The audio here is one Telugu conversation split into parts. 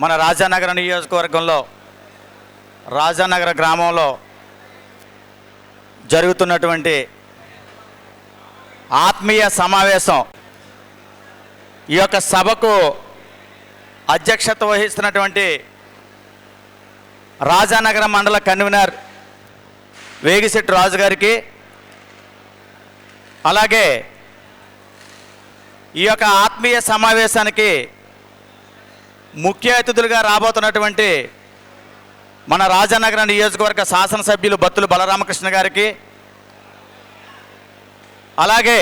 మన రాజానగర నియోజకవర్గంలో రాజానగర గ్రామంలో జరుగుతున్నటువంటి ఆత్మీయ సమావేశం. ఈ యొక్క సభకు అధ్యక్షత వహిస్తున్నటువంటి రాజానగర మండల కన్వీనర్ వేగిశెట్టి రాజు గారికి అలాగే ఈ యొక్క ఆత్మీయ సమావేశానికి ముఖ్య అతిథులుగా రాబోతున్నటువంటి మన రాజానగర నియోజకవర్గ శాసనసభ్యులు భత్తులు బలరామకృష్ణ గారికి అలాగే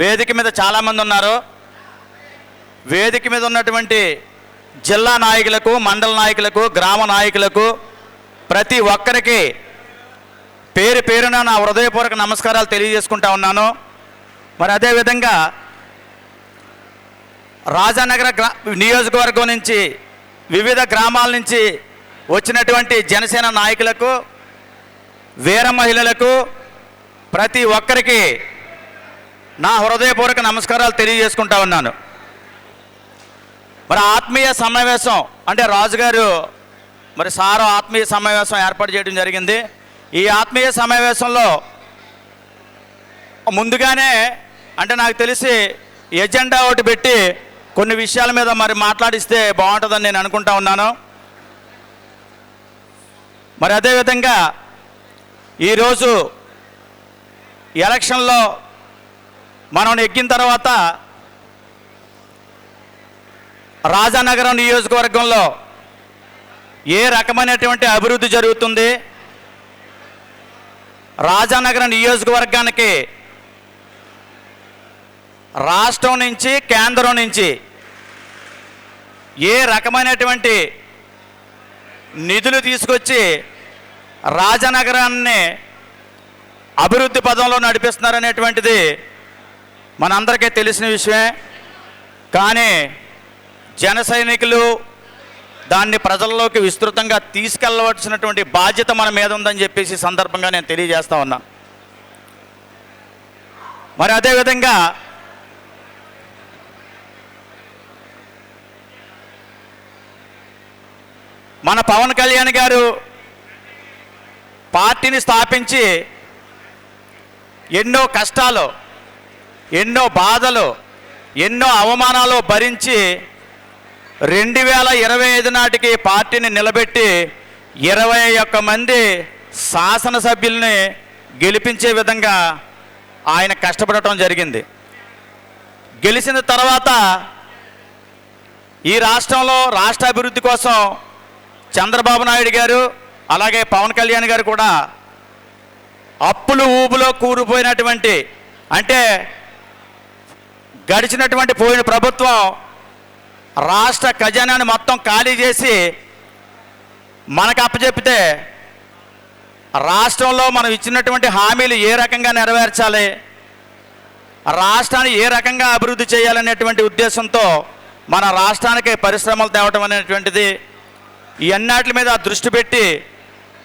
వేదిక మీద చాలామంది ఉన్నారు. వేదిక మీద ఉన్నటువంటి జిల్లా నాయకులకు మండల నాయకులకు గ్రామ నాయకులకు ప్రతి ఒక్కరికి పేరు పేరున నా హృదయపూర్వక నమస్కారాలు తెలియజేసుకుంటా ఉన్నాను. మరి అదేవిధంగా రాజానగర గ్రా నియోజకవర్గం నుంచి వివిధ గ్రామాల నుంచి వచ్చినటువంటి జనసేన నాయకులకు వీర మహిళలకు ప్రతి ఒక్కరికి నా హృదయపూర్వక నమస్కారాలు తెలియజేసుకుంటా ఉన్నాను. మరి ఆత్మీయ సమావేశం అంటే రాజుగారు మరి సారో ఆత్మీయ సమావేశం ఏర్పాటు చేయడం జరిగింది. ఈ ఆత్మీయ సమావేశంలో ముందుగానే అంటే నాకు తెలిసి ఎజెండా ఒకటి పెట్టి కొన్ని విషయాల మీద మరి మాట్లాడిస్తే బాగుంటుందని నేను అనుకుంటా ఉన్నాను. మరి అదేవిధంగా ఈరోజు ఎలక్షన్లో మనం ఎక్కిన తర్వాత రాజానగరం నియోజకవర్గంలో ఏ రకమైనటువంటి అభివృద్ధి జరుగుతుంది? రాజానగరం నియోజకవర్గానికి రాష్ట్రం నుంచి కేంద్రం నుంచి ఏ రకమైనటువంటి నిధులు తీసుకొచ్చి రాజనగరాన్ని అభివృద్ధి పదంలో నడిపిస్తున్నారనేటువంటిది మనందరికీ తెలిసిన విషయమే. కానీ జన సైనికులు దాన్ని ప్రజల్లోకి విస్తృతంగా తీసుకెళ్ళవలసినటువంటి బాధ్యత మన మీద ఉందని చెప్పేసి సందర్భంగా నేను తెలియజేస్తా ఉన్నా. మరి అదేవిధంగా మన పవన్ కళ్యాణ్ గారు పార్టీని స్థాపించి ఎన్నో కష్టాలు ఎన్నో బాధలు ఎన్నో అవమానాలు భరించి రెండు వేల ఇరవై ఐదు నాటికి పార్టీని నిలబెట్టి ఇరవై ఒక్క మంది శాసనసభ్యుల్ని గెలిపించే విధంగా ఆయన కష్టపడటం జరిగింది. గెలిచిన తర్వాత ఈ రాష్ట్రంలో రాష్ట్ర అభివృద్ధి కోసం చంద్రబాబు నాయుడు గారు అలాగే పవన్ కళ్యాణ్ గారు కూడా అప్పులు ఊబులో కూరుపోయినటువంటి అంటే గడిచినటువంటి పోయిన ప్రభుత్వం రాష్ట్ర ఖజానాని మొత్తం ఖాళీ చేసి మనకు అప్పచెప్పితే రాష్ట్రంలో మనం ఇచ్చినటువంటి హామీలు ఏ రకంగా నెరవేర్చాలి రాష్ట్రాన్ని ఏ రకంగా అభివృద్ధి చేయాలనేటువంటి ఉద్దేశంతో మన రాష్ట్రానికి పరిశ్రమలు తేవటం అనేటువంటిది ఈ అన్నిటి మీద దృష్టి పెట్టి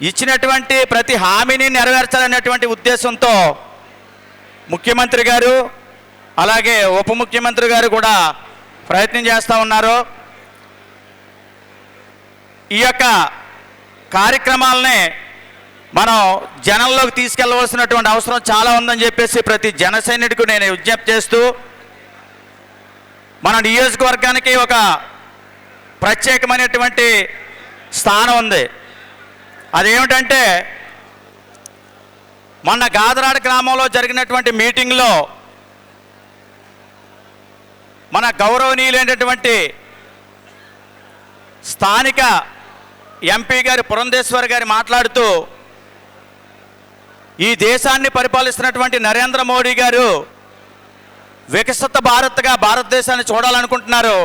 ఇచ్చినటువంటి ప్రతి హామీని నెరవేర్చాలనేటువంటి ఉద్దేశంతో ముఖ్యమంత్రి గారు అలాగే ఉప ముఖ్యమంత్రి గారు కూడా ప్రయత్నం చేస్తూ ఉన్నారు. ఈ యొక్క కార్యక్రమాలని మనం జనంలోకి తీసుకెళ్ళవలసినటువంటి అవసరం చాలా ఉందని చెప్పేసి ప్రతి జన సైనికుడికి నేను విజ్ఞప్తి చేస్తూ మన నియోజకవర్గానికి ఒక ప్రత్యేకమైనటువంటి స్థానం ఉంది. అదేమిటంటే మొన్న గాదరాడ గ్రామంలో జరిగినటువంటి మీటింగ్లో మన గౌరవనీయులైనటువంటి స్థానిక ఎంపీ గారి పురంధేశ్వర్ గారి మాట్లాడుతూ ఈ దేశాన్ని పరిపాలిస్తున్నటువంటి నరేంద్ర మోడీ గారు వికసిత భారత్గా భారతదేశాన్ని చూడాలనుకుంటున్నారు.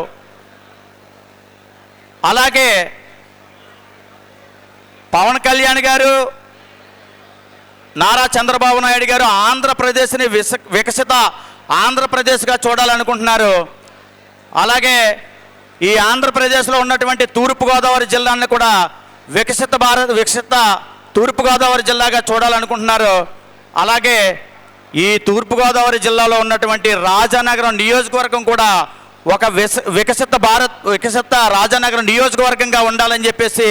అలాగే పవన్ కళ్యాణ్ గారు నారా చంద్రబాబు నాయుడు గారు ఆంధ్రప్రదేశ్ని విస వికసిత ఆంధ్రప్రదేశ్గా చూడాలనుకుంటున్నారు. అలాగే ఈ ఆంధ్రప్రదేశ్లో ఉన్నటువంటి తూర్పుగోదావరి జిల్లాని కూడా వికసిత భారత్ వికసిత తూర్పుగోదావరి జిల్లాగా చూడాలనుకుంటున్నారు. అలాగే ఈ తూర్పుగోదావరి జిల్లాలో ఉన్నటువంటి రాజానగరం నియోజకవర్గం కూడా ఒక వికసిత భారత్ వికసిత రాజానగరం నియోజకవర్గంగా ఉండాలని చెప్పేసి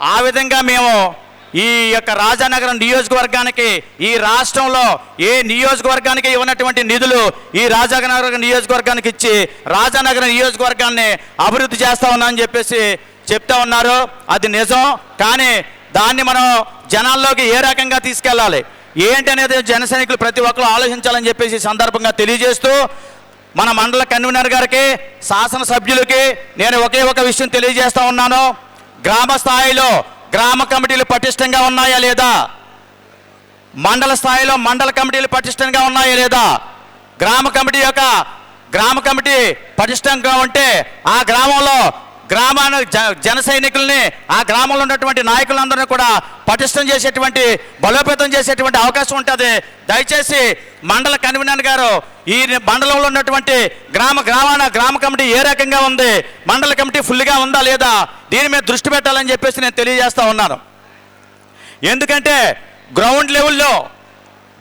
ఆ విధంగా మేము ఈ యొక్క రాజానగరం నియోజకవర్గానికి ఈ రాష్ట్రంలో ఏ నియోజకవర్గానికి ఇవ్వనటువంటి నిధులు ఈ రాజానగరం నియోజకవర్గానికి ఇచ్చి రాజానగరం నియోజకవర్గాన్ని అభివృద్ధి చేస్తా ఉన్నామని చెప్పేసి చెప్తా ఉన్నారు. అది నిజం. కానీ దాన్ని మనం జనాల్లోకి ఏ రకంగా తీసుకెళ్ళాలి? ఏంటి అనేది జన సైనికులు ప్రతి ఒక్కరు ఆలోచించాలని చెప్పేసి సందర్భంగా తెలియజేస్తూ మన మండల కన్వీనర్ గారికి శాసనసభ్యులకి నేను ఒకే ఒక విషయం తెలియజేస్తా ఉన్నాను. గ్రామ స్థాయిలో గ్రామ కమిటీలు పటిష్టంగా ఉన్నాయా లేదా? మండల స్థాయిలో మండల కమిటీలు పటిష్టంగా ఉన్నాయా లేదా? గ్రామ కమిటీ యొక్క గ్రామ కమిటీ పటిష్టంగా ఉంటే ఆ గ్రామంలో గ్రామాన జ- జన సైనికుల్ని ఆ గ్రామంలో ఉన్నటువంటి నాయకులందరినీ కూడా పటిష్టం చేసేటువంటి బలోపేతం చేసేటువంటి అవకాశం ఉంటుంది. దయచేసి మండల కన్వీనర్ గారు ఈ మండలంలో ఉన్నటువంటి గ్రామ గ్రామాన గ్రామ కమిటీ ఏ రకంగా ఉంది? మండల కమిటీ ఫుల్గా ఉందా లేదా? దీని మీద దృష్టి పెట్టాలని చెప్పేసి నేను తెలియజేస్తా ఉన్నాను. ఎందుకంటే గ్రౌండ్ లెవెల్లో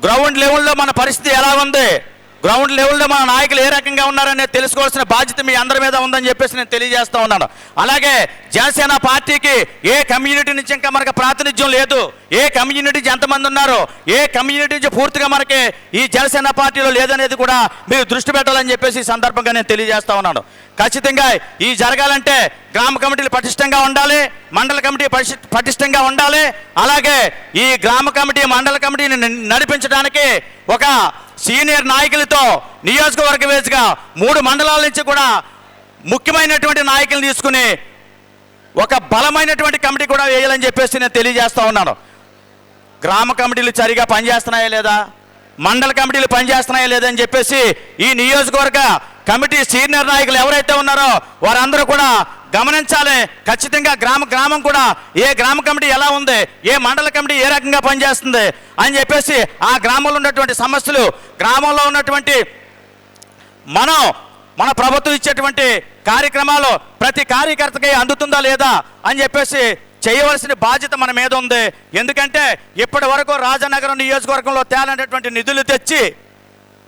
గ్రౌండ్ లెవెల్లో మన పరిస్థితి ఎలా ఉంది? గ్రౌండ్ లెవెల్లో మన నాయకులు ఏ రకంగా ఉన్నారనే తెలుసుకోవాల్సిన బాధ్యత మీ అందరి మీద ఉందని చెప్పేసి నేను తెలియజేస్తా ఉన్నాను. అలాగే జనసేన పార్టీకి ఏ కమ్యూనిటీ నుంచి ఇంకా మనకు ప్రాతినిధ్యం లేదు. ఏ కమ్యూనిటీ ఎంతమంది ఉన్నారు ఏ కమ్యూనిటీ నుంచి పూర్తిగా మనకి ఈ జనసేన పార్టీలో లేదనేది కూడా మీరు దృష్టి పెట్టాలని చెప్పేసి ఈ సందర్భంగా నేను తెలియజేస్తా ఉన్నాను. ఖచ్చితంగా ఈ జరగాలంటే గ్రామ కమిటీలు పటిష్టంగా ఉండాలి మండల కమిటీ పటిష్టంగా ఉండాలి. అలాగే ఈ గ్రామ కమిటీ మండల కమిటీని నడిపించడానికి ఒక సీనియర్ నాయకులతో నియోజకవర్గ వేసిగా మూడు మండలాల నుంచి కూడా ముఖ్యమైనటువంటి నాయకులు తీసుకుని ఒక బలమైనటువంటి కమిటీ కూడా వేయాలని చెప్పేసి నేను తెలియజేస్తూ ఉన్నాను. గ్రామ కమిటీలు సరిగా పనిచేస్తున్నాయా లేదా? మండల కమిటీలు పనిచేస్తున్నాయా లేదని చెప్పేసి ఈ నియోజకవర్గ కమిటీ సీనియర్ నాయకులు ఎవరైతే ఉన్నారో వారందరూ కూడా గమనించాలి. ఖచ్చితంగా గ్రామ గ్రామం కూడా ఏ గ్రామ కమిటీ ఎలా ఉంది ఏ మండల కమిటీ ఏ రకంగా పనిచేస్తుంది అని చెప్పేసి ఆ గ్రామంలో ఉన్నటువంటి సమస్యలు గ్రామంలో ఉన్నటువంటి మనం మన ప్రభుత్వం ఇచ్చేటువంటి కార్యక్రమాలు ప్రతి కార్యకర్తకి అందుతుందా లేదా అని చెప్పేసి చేయవలసిన బాధ్యత మన మీద ఉంది. ఎందుకంటే ఇప్పటి వరకు రాజనగరం నియోజకవర్గంలో తేలనటువంటి నిధులు తెచ్చి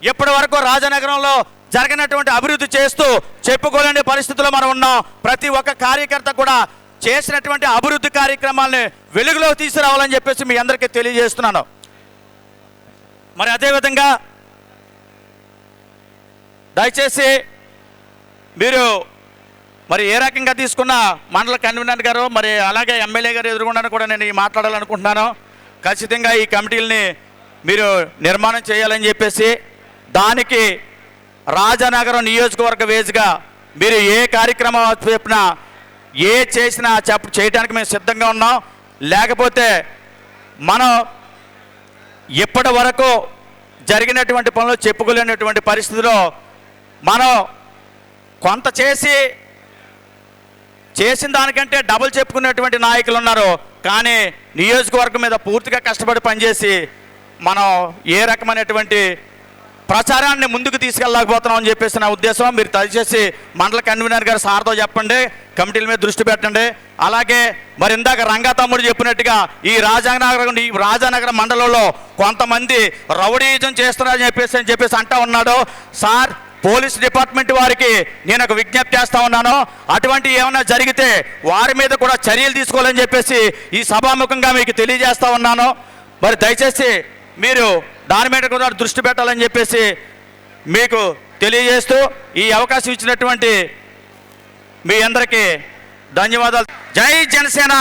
ఇప్పటి వరకు రాజనగరంలో జరిగినటువంటి అభివృద్ధి చేస్తూ చెప్పుకోలేని పరిస్థితుల్లో మనం ఉన్నాం. ప్రతి ఒక్క కార్యకర్త కూడా చేసినటువంటి అభివృద్ధి కార్యక్రమాల్ని వెలుగులో తీసుకురావాలని చెప్పేసి మీ అందరికీ తెలియజేస్తున్నాను. మరి అదేవిధంగా దయచేసి మీరు మరి ఏ రకంగా తీసుకున్న మండల కన్వీనర్ గారు మరి అలాగే ఎమ్మెల్యే గారు ఎదురుగుండా కూడా నేను మాట్లాడాలనుకుంటున్నాను. ఖచ్చితంగా ఈ కమిటీలని మీరు నిర్మాణం చేయాలని చెప్పేసి దానికి రాజనగరం నియోజకవర్గ వేజ్గా మీరు ఏ కార్యక్రమం చెప్పినా ఏ చేసినా చెప్ప చేయడానికి మేము సిద్ధంగా ఉన్నాం. లేకపోతే మనం ఇప్పటి వరకు జరిగినటువంటి పనులు చెప్పుకోలేనటువంటి పరిస్థితిలో మనం కొంత చేసి చేసిన దానికంటే డబుల్ చెప్పుకునేటువంటి నాయకులు ఉన్నారు. కానీ నియోజకవర్గం మీద పూర్తిగా కష్టపడి పనిచేసి మనం ఏ రకమైనటువంటి ప్రచారాన్ని ముందుకు తీసుకెళ్ళలేకపోతున్నాం అని చెప్పేసి నా ఉద్దేశం. మీరు దయచేసి మండల కన్వీనర్ గారు సార్తో చెప్పండి కమిటీల మీద దృష్టి పెట్టండి. అలాగే మరి ఇందాక రంగా తమ్ముడు చెప్పినట్టుగా ఈ రాజానగరం ఈ రాజానగర మండలంలో కొంతమంది రౌడీజం చేస్తున్నారని చెప్పేసి అని చెప్పేసి అంటా ఉన్నాడు. సార్ పోలీస్ డిపార్ట్మెంట్ వారికి నేను ఒక విజ్ఞప్తి చేస్తా ఉన్నాను. అటువంటి ఏమైనా జరిగితే వారి మీద కూడా చర్యలు తీసుకోవాలని చెప్పేసి ఈ సభాముఖంగా మీకు తెలియజేస్తా ఉన్నాను. మరి దయచేసి మీరు దాని మీద కూడా దృష్టి పెట్టాలని చెప్పేసి మీకు తెలియజేస్తూ ఈ అవకాశం ఇచ్చినటువంటి మీ అందరికీ ధన్యవాదాలు. జై జనసేన!